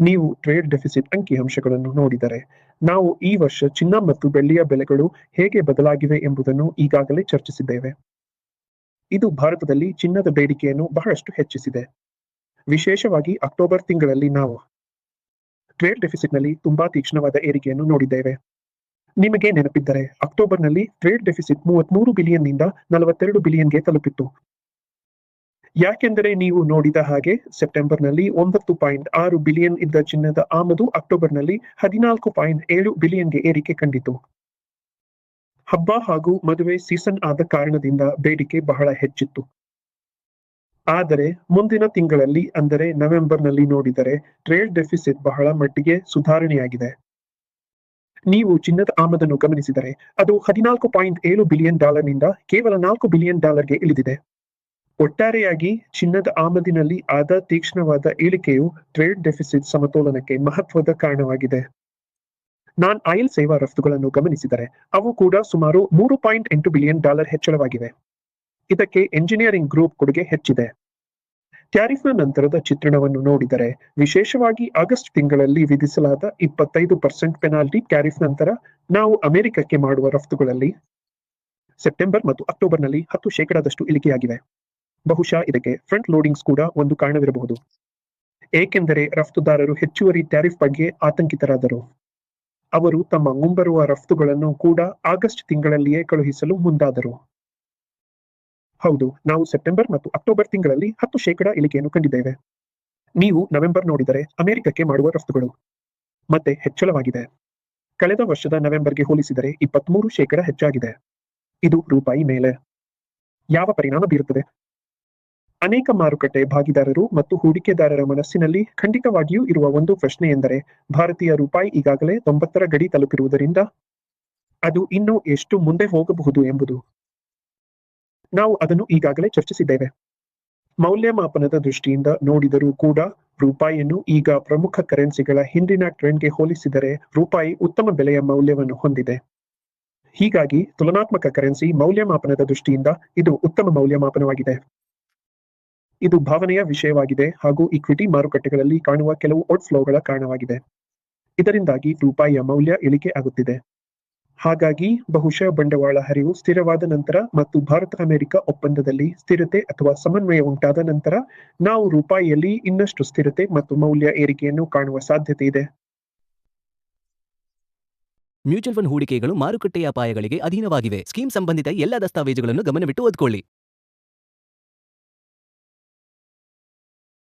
ನೀವು trade deficit ಅಂಕಿಅಂಶಗಳನ್ನು ನೋಡಿದರೆ, ನಾವು ಈ ವರ್ಷ ಚಿನ್ನ ಮತ್ತು ಬೆಳ್ಳಿಯ ಬೆಲೆಗಳು ಹೇಗೆ ಬದಲಾಗಿವೆ ಎಂಬುದನ್ನು ಈಗಾಗಲೇ ಚರ್ಚಿಸಿದ್ದೇವೆ. ಇದು ಭಾರತದಲ್ಲಿ ಚಿನ್ನದ ಬೇಡಿಕೆಯನ್ನು ಬಹಳಷ್ಟು ಹೆಚ್ಚಿಸಿದೆ. ವಿಶೇಷವಾಗಿ ಅಕ್ಟೋಬರ್ ತಿಂಗಳಲ್ಲಿ ನಾವು ಟ್ರೇಡ್ ಡೆಫಿಸಿಟ್ನಲ್ಲಿ ತುಂಬಾ ತೀಕ್ಷ್ಣವಾದ ಏರಿಕೆಯನ್ನು ನೋಡಿದ್ದೇವೆ. ನಿಮಗೆ ನೆನಪಿದ್ದರೆ, ಅಕ್ಟೋಬರ್ನಲ್ಲಿ ಟ್ರೇಡ್ ಡೆಫಿಸಿಟ್ ಮೂವತ್ಮೂರು ಬಿಲಿಯನ್ನಿಂದ ನಲವತ್ತೆರಡು ಬಿಲಿಯನ್ಗೆ ತಲುಪಿತ್ತು. ಯಾಕೆಂದರೆ ನೀವು ನೋಡಿದ ಹಾಗೆ ಸೆಪ್ಟೆಂಬರ್ನಲ್ಲಿ ಒಂಬತ್ತು ಪಾಯಿಂಟ್ ಆರು ಬಿಲಿಯನ್ ಇದ್ದ ಚಿನ್ನದ ಆಮದು ಅಕ್ಟೋಬರ್ನಲ್ಲಿ ಹದಿನಾಲ್ಕು ಪಾಯಿಂಟ್ ಏಳು ಬಿಲಿಯನ್ಗೆ ಏರಿಕೆ ಕಂಡಿತು. ಹಬ್ಬ ಹಾಗೂ ಮದುವೆ ಸೀಸನ್ ಆದ ಕಾರಣದಿಂದ ಬೇಡಿಕೆ ಬಹಳ ಹೆಚ್ಚಿತ್ತು. ಆದರೆ ಮುಂದಿನ ತಿಂಗಳಲ್ಲಿ ಅಂದರೆ ನವೆಂಬರ್ನಲ್ಲಿ ನೋಡಿದರೆ ಟ್ರೇಡ್ ಡೆಫಿಸಿಟ್ ಬಹಳ ಮಟ್ಟಿಗೆ ಸುಧಾರಣೆಯಾಗಿದೆ. ನೀವು ಚಿನ್ನದ ಆಮದನ್ನು ಗಮನಿಸಿದರೆ ಅದು ಹದಿನಾಲ್ಕು ಪಾಯಿಂಟ್ ಏಳು ಬಿಲಿಯನ್ ಡಾಲರ್ನಿಂದ ಕೇವಲ ನಾಲ್ಕು ಬಿಲಿಯನ್ ಡಾಲರ್ಗೆ ಇಳಿದಿದೆ. ಒಟ್ಟಾರೆಯಾಗಿ ಚಿನ್ನದ ಆಮದಿನಲ್ಲಿ ಆದ ತೀಕ್ಷ್ಣವಾದ ಇಳಿಕೆಯು ಟ್ರೇಡ್ ಡೆಫಿಸಿಟ್ ಸಮತೋಲನಕ್ಕೆ ಮಹತ್ವದ ಕಾರಣವಾಗಿದೆ. ನಾನ್ ಆಯಿಲ್ ಸೇವಾ ರಫ್ತುಗಳನ್ನು ಗಮನಿಸಿದರೆ ಅವು ಕೂಡ ಸುಮಾರು ಮೂರು ಪಾಯಿಂಟ್ ಎಂಟು ಬಿಲಿಯನ್ ಡಾಲರ್ ಹೆಚ್ಚಳವಾಗಿವೆ. ಇದಕ್ಕೆ ಎಂಜಿನಿಯರಿಂಗ್ ಗ್ರೂಪ್ ಕೊಡುಗೆ ಹೆಚ್ಚಿದೆ. ಟ್ಯಾರಿಫ್ನ ನಂತರದ ಚಿತ್ರಣವನ್ನು ನೋಡಿದರೆ ವಿಶೇಷವಾಗಿ ಆಗಸ್ಟ್ ತಿಂಗಳಲ್ಲಿ ವಿಧಿಸಲಾದ ಇಪ್ಪತ್ತೈದು ಪರ್ಸೆಂಟ್ ಪೆನಾಲ್ಟಿ ಟ್ಯಾರಿಫ್ ನಂತರ ನಾವು ಅಮೆರಿಕಕ್ಕೆ ಮಾಡುವ ರಫ್ತುಗಳಲ್ಲಿ ಸೆಪ್ಟೆಂಬರ್ ಮತ್ತು ಅಕ್ಟೋಬರ್ನಲ್ಲಿ ಹತ್ತು ಶೇಕಡಾದಷ್ಟು ಇಳಿಕೆಯಾಗಿವೆ. ಬಹುಶಃ ಇದಕ್ಕೆ ಫ್ರಂಟ್ ಲೋಡಿಂಗ್ಸ್ ಕೂಡ ಒಂದು ಕಾರಣವಿರಬಹುದು. ಏಕೆಂದರೆ ರಫ್ತುದಾರರು ಹೆಚ್ಚುವರಿ ಟ್ಯಾರಿಫ್ ಬಗ್ಗೆ ಆತಂಕಿತರಾದರು. ಅವರು ತಮ್ಮ ಮುಂಬರುವ ರಫ್ತುಗಳನ್ನು ಕೂಡ ಆಗಸ್ಟ್ ತಿಂಗಳಲ್ಲಿಯೇ ಕಳುಹಿಸಲು ಮುಂದಾದರು. ಹೌದು, ನಾವು ಸೆಪ್ಟೆಂಬರ್ ಮತ್ತು ಅಕ್ಟೋಬರ್ ತಿಂಗಳಲ್ಲಿ ಹತ್ತು ಶೇಕಡ ಇಳಿಕೆಯನ್ನು ಕಂಡಿದ್ದೇವೆ. ನೀವು ನವೆಂಬರ್ ನೋಡಿದರೆ ಅಮೆರಿಕಕ್ಕೆ ಮಾಡುವ ರಫ್ತುಗಳು. ಮತ್ತೆ ಹೆಚ್ಚಳವಾಗಿದೆ. ಕಳೆದ ವರ್ಷದ ನವೆಂಬರ್ಗೆ ಹೋಲಿಸಿದರೆ ಇಪ್ಪತ್ಮೂರು ಶೇಕಡ ಹೆಚ್ಚಾಗಿದೆ. ಇದು ರೂಪಾಯಿ ಮೇಲೆ. ಯಾವ ಪರಿಣಾಮ ಬೀರುತ್ತದೆ? ಅನೇಕ ಮಾರುಕಟ್ಟೆ ಭಾಗಿದಾರರು ಮತ್ತು ಹೂಡಿಕೆದಾರರ ಮನಸ್ಸಿನಲ್ಲಿ ಖಂಡಿತವಾಗಿಯೂ ಇರುವ ಒಂದು ಪ್ರಶ್ನೆ ಎಂದರೆ, ಭಾರತೀಯ ರೂಪಾಯಿ ಈಗಾಗಲೇ ತೊಂಬತ್ತರ ಗಡಿ ತಲುಪಿರುವುದರಿಂದ ಅದು ಇನ್ನೂ ಎಷ್ಟು ಮುಂದೆ ಹೋಗಬಹುದು ಎಂಬುದು. ನಾವು ಅದನ್ನು ಈಗಾಗಲೇ ಚರ್ಚಿಸಿದ್ದೇವೆ. ಮೌಲ್ಯಮಾಪನದ ದೃಷ್ಟಿಯಿಂದ ನೋಡಿದರೂ ಕೂಡ ರೂಪಾಯಿಯನ್ನು ಈಗ ಪ್ರಮುಖ ಕರೆನ್ಸಿಗಳ ಹಿಂದಿನ ಟ್ರೆಂಡ್ಗೆ ಹೋಲಿಸಿದರೆ ರೂಪಾಯಿ ಉತ್ತಮ ಬೆಲೆಯ ಮೌಲ್ಯವನ್ನು ಹೊಂದಿದೆ. ಹೀಗಾಗಿ ತುಲನಾತ್ಮಕ ಕರೆನ್ಸಿ ಮೌಲ್ಯಮಾಪನದ ದೃಷ್ಟಿಯಿಂದ ಇದು ಉತ್ತಮ ಮೌಲ್ಯಮಾಪನವಾಗಿದೆ. ಇದು ಭಾವನೆಯ ವಿಷಯವಾಗಿದೆ ಹಾಗೂ ಇಕ್ವಿಟಿ ಮಾರುಕಟ್ಟೆಗಳಲ್ಲಿ ಕಾಣುವ ಕೆಲವು ಔಟ್ಫ್ಲೋಗಳ ಕಾರಣವಾಗಿದೆ. ಇದರಿಂದಾಗಿ ರೂಪಾಯಿಯ ಮೌಲ್ಯ ಇಳಿಕೆ ಆಗುತ್ತಿದೆ. ಹಾಗಾಗಿ ಬಹುಶಃ ಬಂಡವಾಳ ಹರಿವು ಸ್ಥಿರವಾದ ನಂತರ ಮತ್ತು ಭಾರತ ಅಮೆರಿಕ ಒಪ್ಪಂದದಲ್ಲಿ ಸ್ಥಿರತೆ ಅಥವಾ ಸಮನ್ವಯ ಉಂಟಾದ ನಂತರ ನಾವು ರೂಪಾಯಿಯಲ್ಲಿ ಇನ್ನಷ್ಟು ಸ್ಥಿರತೆ ಮತ್ತು ಮೌಲ್ಯ ಏರಿಕೆಯನ್ನು ಕಾಣುವ ಸಾಧ್ಯತೆ ಇದೆ. ಮ್ಯೂಚುವಲ್ ಫಂಡ್ ಹೂಡಿಕೆಗಳು ಮಾರುಕಟ್ಟೆಯ ಅಪಾಯಗಳಿಗೆ ಅಧೀನವಾಗಿವೆ. ಸ್ಕೀಮ್ ಸಂಬಂಧಿತ ಎಲ್ಲ ದಸ್ತಾವೇಜುಗಳನ್ನು ಗಮನವಿಟ್ಟು ಓದ್ಕೊಳ್ಳಿ.